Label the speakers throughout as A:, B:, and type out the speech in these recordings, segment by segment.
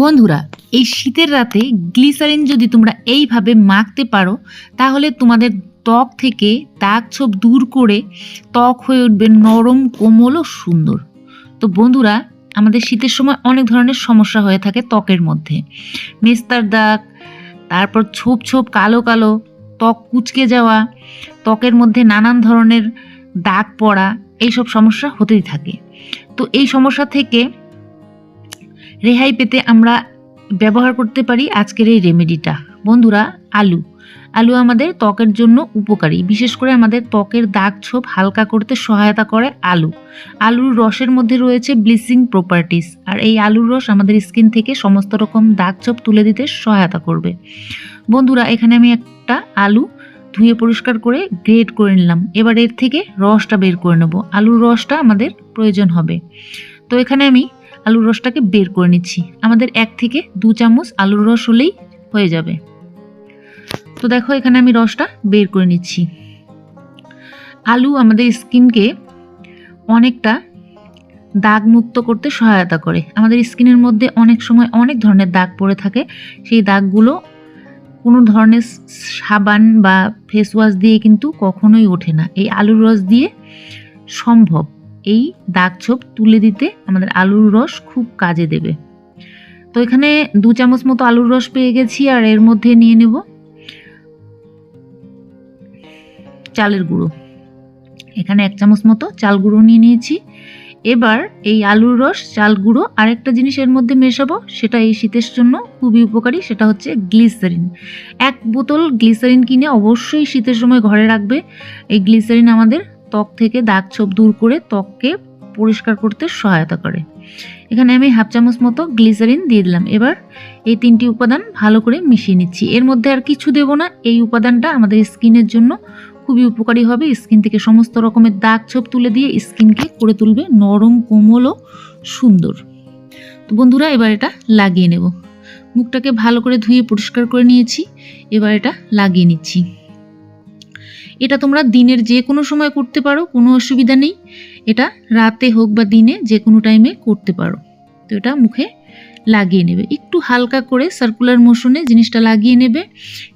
A: বন্ধুরা, এই শীতের রাতে গ্লিসারিন যদি তোমরা এইভাবে মাখতে পারো, তাহলে তোমাদের ত্বক থেকে দাগ ছোপ দূর করে ত্বক হয়ে উঠবে নরম, কোমল ও সুন্দর। তো বন্ধুরা, আমাদের শীতের সময় অনেক ধরনের সমস্যা হয়ে থাকে ত্বকের মধ্যে। মেস্তার দাগ, তারপর ছোপ ছোপ কালো কালো, ত্বক কুচকে যাওয়া, ত্বকের মধ্যে নানান ধরনের দাগ পড়া, এইসব সমস্যা হতেই থাকে। তো এই সমস্যা থেকে রেহাই পেতে আমরা ব্যবহার করতে পারি আজকের এই রেমেডিটা। বন্ধুরা, আলু। আলু আমাদের ত্বকের জন্য উপকারী। বিশেষ করে আমাদের ত্বকের দাগ ছোপ হালকা করতে সহায়তা করে আলু। আলুর রসের মধ্যে রয়েছে ব্লিচিং প্রপার্টিস। আর এই আলুর রস আমাদের স্কিন থেকে সমস্ত রকম দাগ ছোপ তুলে দিতে সহায়তা করবে। বন্ধুরা, এখানে আমি একটা আলু ধুয়ে পরিষ্কার করে গ্রেড করে নিলাম। এবার এর থেকে রসটা বের করে নেব। আলুর রসটা আমাদের প্রয়োজন হবে। তো এখানে আমি আলুর রসটাকে বের করে নিচ্ছি। আমাদের এক থেকে দু চামচ আলুর রস হলেই হয়ে যাবে। তো দেখো, এখানে আমি রসটা বের করে নিচ্ছি। আলু আমাদের স্কিনকে অনেকটা দাগ মুক্ত করতে সহায়তা করে। আমাদের স্কিনের মধ্যে অনেক সময় অনেক ধরনের দাগ পড়ে থাকে। সেই দাগগুলো কোনো ধরনের সাবান বা ফেস ওয়াশ দিয়ে কিন্তু কখনোই ওঠে না। এই আলুর রস দিয়ে সম্ভব। এই দাগ ছোপ তুলে দিতে আমাদের আলুর রস খুব কাজে দেবে। তো এখানে দু চামচ মতো আলুর রস পেয়ে গেছি আর এর মধ্যে নিয়ে নেব চালের গুঁড়ো। এখানে এক চামচ মতো চাল গুঁড়ো নিয়ে নিয়েছি। এবার এই আলুর রস, চাল গুঁড়ো আরেকটা জিনিস এর মধ্যে মেশাবো, সেটা এই শীতের জন্য খুবই উপকারী, সেটা হচ্ছে গ্লিসারিন। এক বোতল গ্লিসারিন কিনে অবশ্যই শীতের সময় ঘরে রাখবে। এই গ্লিসারিন আমাদের ত্বক থেকে দাগ ছোপ দূর করে ত্বককে পরিষ্কার করতে সহায়তা করে। এখানে আমি হাফ চামচ মতো গ্লিসারিন দিয়ে দিলাম। এবার এই তিনটি উপাদান ভালো করে মিশিয়ে নিচ্ছি। এর মধ্যে আর কিছু দেব না। এই উপাদানটা আমাদের স্কিনের জন্য খুবই উপকারী হবে। স্কিন থেকে সমস্ত রকমের দাগ ছোপ তুলে দিয়ে স্কিনকে করে তুলবে নরম, কোমল ও সুন্দর। তো বন্ধুরা, এবার এটা লাগিয়ে নেব। মুখটাকে ভালো করে ধুয়ে পরিষ্কার করে নিয়েছি। এবার এটা লাগিয়ে নিচ্ছি। এটা তোমরা দিনের যে কোনো সময় করতে পারো, কোনো অসুবিধা নেই। এটা রাতে হোক বা দিনে যে কোনো টাইমে করতে পারো। তো এটা মুখে লাগিয়ে নেবে। একটু হালকা করে সার্কুলার মোশনে জিনিসটা লাগিয়ে নেবে।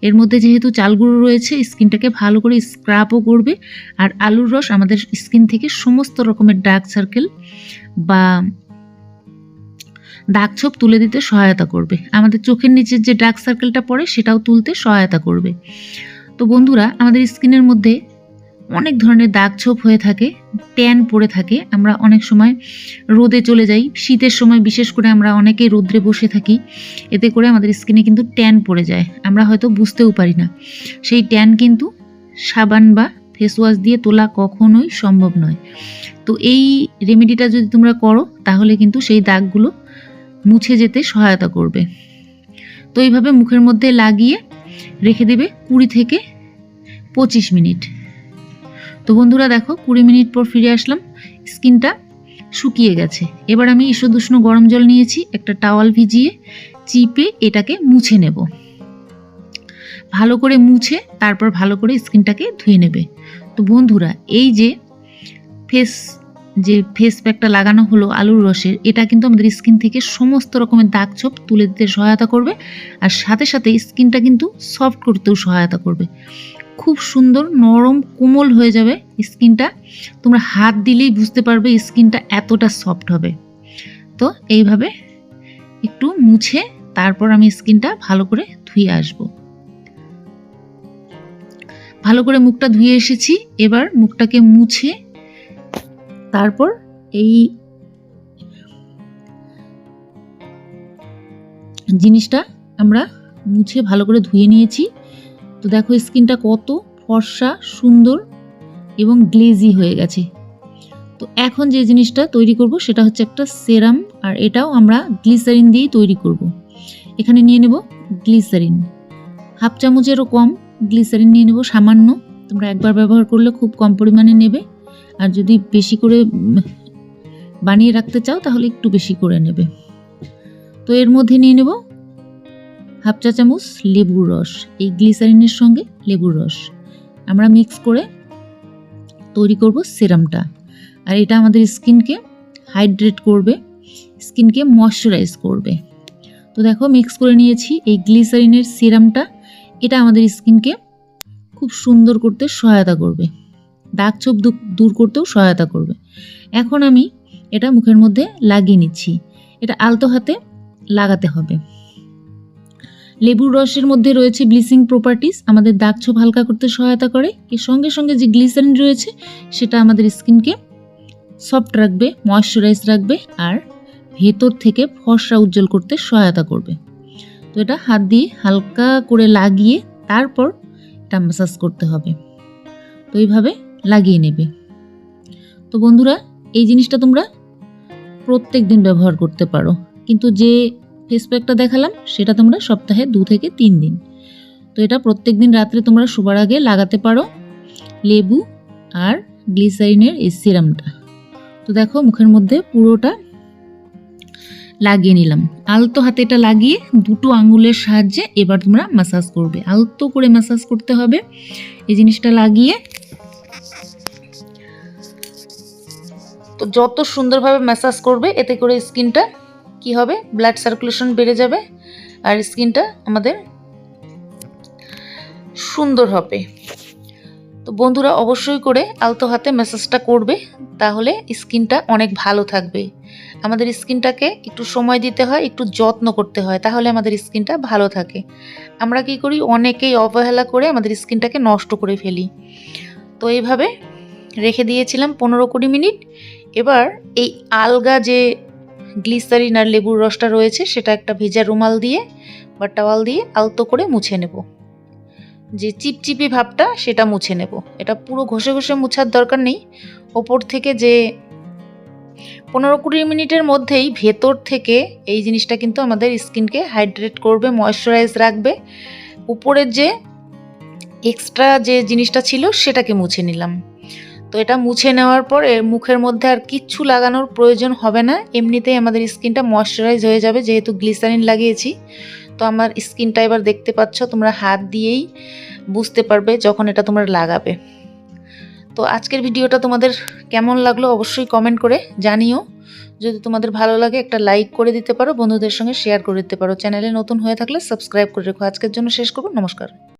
A: এর মধ্যে যেহেতু চালগুঁড়ো রয়েছে, স্কিনটাকে ভালো করে স্ক্রাবও করবে। আর আলুর রস আমাদের স্কিন থেকে সমস্ত রকমের ডার্ক সার্কেল বা দাগ ছোপ তুলে দিতে সহায়তা করবে। আমাদের চোখের নিচের যে ডার্ক সার্কেলটা পড়ে, সেটাও তুলতে সহায়তা করবে। তো বন্ধুরা, আমাদের স্কিনের মধ্যে অনেক ধরনের দাগ ছোপ হয়ে থাকে, ট্যান পড়ে থাকে। আমরা অনেক সময় রোদে চলে যাই। শীতের সময় বিশেষ করে আমরা অনেকে রোদ্রে বসে থাকি। এতে করে আমাদের স্কিনে কিন্তু ট্যান পড়ে যায়। আমরা হয়তো বুঝতেও পারি না। সেই ট্যান কিন্তু সাবান বা ফেস ওয়াশ দিয়ে তোলা কখনোই সম্ভব নয়। তো এই রেমেডিটা যদি তোমরা করো, তাহলে কিন্তু সেই দাগগুলো মুছে যেতে সহায়তা করবে। তো এইভাবে মুখের মধ্যে লাগিয়ে রেখে দেবে কুড়ি থেকে পঁচিশ মিনিট। তো বন্ধুরা দেখো, কুড়ি মিনিট পর ফিরে আসলাম। স্কিনটা শুকিয়ে গেছে। এবার আমি ঈষদুষ্ণ গরম জল নিয়েছি, একটা টাওয়াল ভিজিয়ে চিপে এটাকে মুছে নেব। ভালো করে মুছে, তারপর ভালো করে স্কিনটাকে ধুয়ে নেবে। তো বন্ধুরা, এই যে ফেস যে ফেস প্যাকটা লাগানো হলো আলুর রসের, এটা কিন্তু আমাদের স্কিন থেকে সমস্ত রকমের দাগ ছোপ তুলে দিতে সহায়তা করবে। আর সাথে সাথে স্কিনটা কিন্তু সফট করতেও সহায়তা করবে। খুব সুন্দর, নরম, কোমল হয়ে যাবে স্কিনটা তোমরা হাত দিলেই বুঝতে পারবে স্কিনটা এতটা সফট হবে। তো এইভাবে একটু মুছে তারপর আমি স্কিনটা ভালো করে ধুয়ে আসব। ভালো করে মুখটা ধুয়ে এসেছি। এবার মুখটাকে মুছে তারপর এই জিনিসটা আমরা মুছে ভালো করে ধুয়ে নিয়েছি। তো দেখো, স্কিনটা কত ফর্সা, সুন্দর এবং গ্লেজি হয়ে গেছে। তো এখন যে জিনিসটা তৈরি করব সেটা হচ্ছে একটা সেরাম, আর এটাও আমরা গ্লিসারিন দিয়েই তৈরি করব। এখানে নিয়ে নেব গ্লিসারিন। হাফ চামচেরও কম গ্লিসারিন নিয়ে নেব, সামান্য। তোমরা একবার ব্যবহার করলে খুব কম পরিমাণে নেবে। আর যদি বেশি করে বানিয়ে রাখতে চাও তাহলে একটু বেশি করে নেবে। তো এর মধ্যে নিয়ে নেব হাফ চা চামচ লেবুর রস। এই গ্লিসারিনের সঙ্গে লেবুর রস। আমরা মিক্স করে তৈরি করব সিরামটা। আর এটা আমাদের স্কিনকে হাইড্রেট করবে, স্কিনকে ময়শ্চারাইজ করবে। তো দেখো, মিক্স করে নিয়েছি এই গ্লিসারিনের সিরামটা। এটা আমাদের স্কিনকে খুব সুন্দর করতে সহায়তা করবে। দাগ ছোপ দূ- দূর করতেও সহায়তা করবে। এখন আমি এটা মুখের মধ্যে লাগিয়ে নিচ্ছি। এটা আলতো হাতে লাগাতে হবে। লেবুর রসের মধ্যে রয়েছে ব্লিচিং প্রপার্টিস আমাদের দাগ ছোপ হালকা করতে সহায়তা করে। এর সঙ্গে সঙ্গে যে গ্লিসারিন রয়েছে, সেটা আমাদের স্কিনকে সফট রাখবে ময়শ্চারাইজ রাখবে আর ভেতর থেকে ফর্সা উজ্জ্বল করতে সহায়তা করবে। তো এটা হাত দিয়ে হালকা করে লাগিয়ে তারপর এটা ম্যাসাজ করতে হবে। তো এইভাবে লাগিয়ে নেবে। তো বন্ধুরা, এই জিনিসটা তোমরা প্রত্যেক দিন ব্যবহার করতে পারো। কিন্তু যে ফেস প্যাকটা দেখালাম, সেটা তোমরা সপ্তাহে দু থেকে তিন দিন। তো এটা প্রত্যেক দিন রাত্রে তোমরা শোবার আগে লাগাতে পারো লেবু আর গ্লিসারিনের এই সিরামটা। তো দেখো, মুখের মধ্যে পুরোটা লাগিয়ে নিলাম। আলতো হাতে এটা লাগিয়ে দুটো আঙুলের সাহায্যে এবার তোমরা মাসাজ করবে। আলতো করে মাসাজ করতে হবে। এই জিনিসটা লাগিয়ে তো যত সুন্দরভাবে ম্যাসাজ করবে, এতে করে স্কিনটা কি হবে? ব্লাড সার্কুলেশন বেড়ে যাবে আর স্কিনটা আমাদের সুন্দর হবে। তো বন্ধুরা, অবশ্যই করে আলতো হাতে ম্যাসাজটা করবে, তাহলে স্কিনটা অনেক ভালো থাকবে। আমাদের স্কিনটাকে একটু সময় দিতে হয়, একটু যত্ন করতে হয়, তাহলে আমাদের স্কিনটা ভালো থাকে। আমরা কি করি? অনেকেই অবহেলা করে আমাদের স্কিনটাকে নষ্ট করে ফেলি। তো এইভাবে রেখে দিয়েছিলাম পনেরো কুড়ি মিনিট। এবার এই আলগা যে গ্লিসারিন আর লেবুর রসটা রয়েছে, সেটা একটা ভেজা রুমাল দিয়ে বা টাওয়াল দিয়ে আলতো করে মুছে নেব। যে চিপচিপি ভাবটা, সেটা মুছে নেব। এটা পুরো ঘষে ঘষে মুছার দরকার নেই। ওপর থেকে যে পনেরো কুড়ি মিনিটের মধ্যেই ভেতর থেকে এই জিনিসটা কিন্তু আমাদের স্কিনকে হাইড্রেট করবে, ময়শ্চারাইজ রাখবে। উপরের যে এক্সট্রা যে জিনিসটা ছিল, সেটাকে মুছে নিলাম। তো এটা মুছে নেওয়ার পরে মুখের মধ্যে আর কিচ্ছু লাগানোর প্রয়োজন হবে না। এমনিতেই আমাদের স্কিনটা ময়শ্চারাইজ হয়ে যাবে, যেহেতু গ্লিসারিন লাগিয়েছি। তো আমার স্কিনটা এবার দেখতে পাচ্ছ, তোমরা হাত দিয়েই বুঝতে পারবে যখন এটা তোমরা লাগাবে। তো আজকের ভিডিওটা তোমাদের কেমন লাগল অবশ্যই কমেন্ট করে জানিও। যদি তোমাদের ভালো লাগে একটা লাইক করে দিতে পারো, বন্ধুদের সঙ্গে শেয়ার করে দিতে পারো। চ্যানেলে নতুন হয়ে থাকলে সাবস্ক্রাইব করে রেখো। আজকের জন্য শেষ করব, নমস্কার।